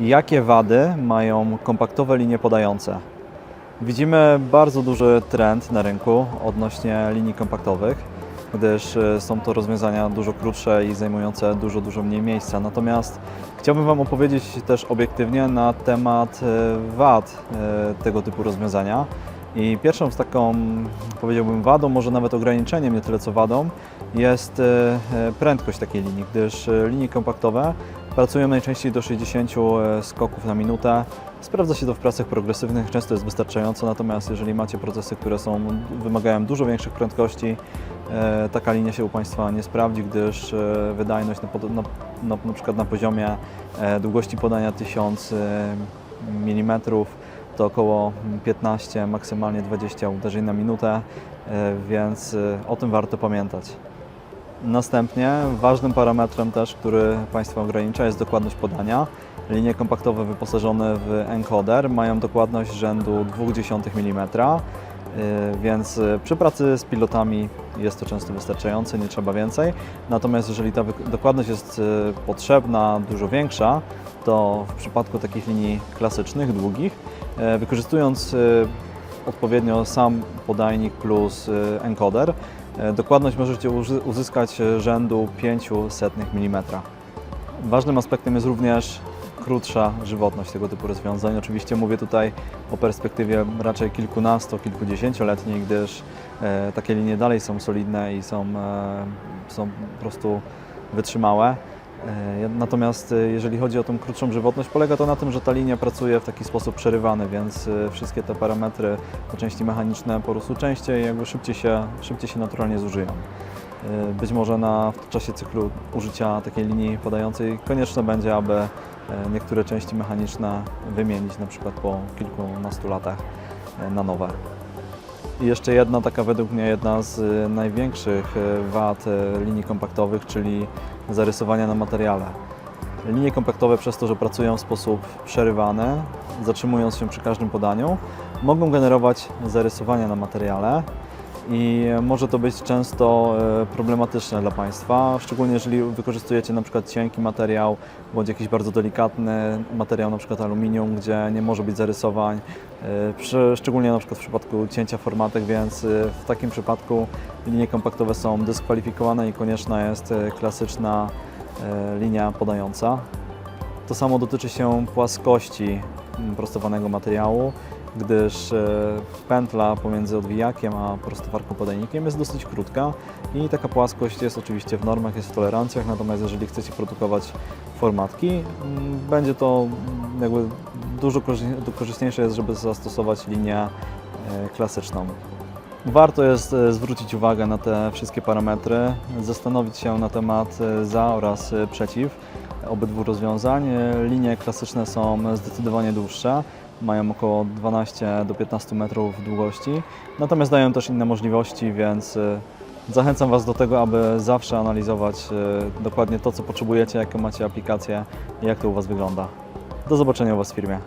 Jakie wady mają kompaktowe linie podające? Widzimy bardzo duży trend na rynku odnośnie linii kompaktowych, gdyż e, są to rozwiązania dużo krótsze i zajmujące dużo, dużo mniej miejsca. Natomiast chciałbym Wam opowiedzieć też obiektywnie na temat e, wad e, tego typu rozwiązania. I pierwszą z taką, powiedziałbym, wadą, może nawet ograniczeniem, nie tyle co wadą, jest e, e, prędkość takiej linii, gdyż e, linie kompaktowe pracują najczęściej do 60 skoków na minutę. Sprawdza się to w pracach progresywnych, często jest wystarczająco, natomiast jeżeli macie procesy, które są, wymagają dużo większych prędkości, taka linia się u Państwa nie sprawdzi, gdyż wydajność na, na, na, na przykład na poziomie długości podania 1000 mm to około 15, maksymalnie 20 uderzeń na minutę, e, więc e, o tym warto pamiętać. Następnie ważnym parametrem też, który Państwa ogranicza jest dokładność podania. Linie kompaktowe wyposażone w encoder mają dokładność rzędu 0,2 mm, więc y, przy pracy z pilotami jest to często wystarczające, nie trzeba więcej. Natomiast jeżeli ta dokładność jest y, potrzebna, dużo większa, to w przypadku takich linii klasycznych, długich, y, wykorzystując y, odpowiednio sam podajnik plus y, encoder, Dokładność możecie uzyskać rzędu 500 mm. Ważnym aspektem jest również krótsza żywotność tego typu rozwiązań. Oczywiście mówię tutaj o perspektywie raczej kilkunasto, kilkudziesięcioletniej, gdyż e, takie linie dalej są solidne i są, e, są po prostu wytrzymałe. E, Natomiast jeżeli chodzi o tą krótszą żywotność, polega to na tym, że ta linia pracuje w taki sposób przerywany, więc wszystkie te parametry, te części mechaniczne po prostu częściej, jakby szybciej się, szybciej się naturalnie zużyją. E, Być może na, w czasie cyklu użycia takiej linii podającej konieczne będzie, aby e, niektóre części mechaniczne wymienić na przykład po kilkunastu latach e, na nowe. I jeszcze jedna taka według mnie jedna z największych wad linii kompaktowych, czyli zarysowania na materiale. Linie kompaktowe przez to, że pracują w sposób przerywany, zatrzymując się przy każdym podaniu, mogą generować zarysowania na materiale i może to być często e, problematyczne dla Państwa, szczególnie jeżeli wykorzystujecie na przykład cienki materiał bądź jakiś bardzo delikatny materiał, na przykład aluminium, gdzie nie może być zarysowań, e, szczególnie na przykład w przypadku cięcia formatek, więc e, w takim przypadku linie kompaktowe są dyskwalifikowane i konieczna jest klasyczna linia podająca. To samo dotyczy się płaskości prostowanego materiału, gdyż e, pętla pomiędzy odwijakiem a prostowarką podajnikiem jest dosyć krótka i taka płaskość jest oczywiście w normach, jest w tolerancjach, natomiast jeżeli chcecie produkować formatki, mm, będzie to jakby dużo korzy- korzystniejsze jest, żeby zastosować linię e, klasyczną. Warto jest e, zwrócić uwagę na te wszystkie parametry, zastanowić się na temat za oraz przeciw obydwu rozwiązań. Linie klasyczne są zdecydowanie dłuższe, mają około 12 do 15 metrów długości, natomiast dają też inne możliwości, więc e, zachęcam Was do tego, aby zawsze analizować e, dokładnie to, co potrzebujecie, jaką macie aplikację i jak to u Was wygląda. Do zobaczenia u Was w firmie.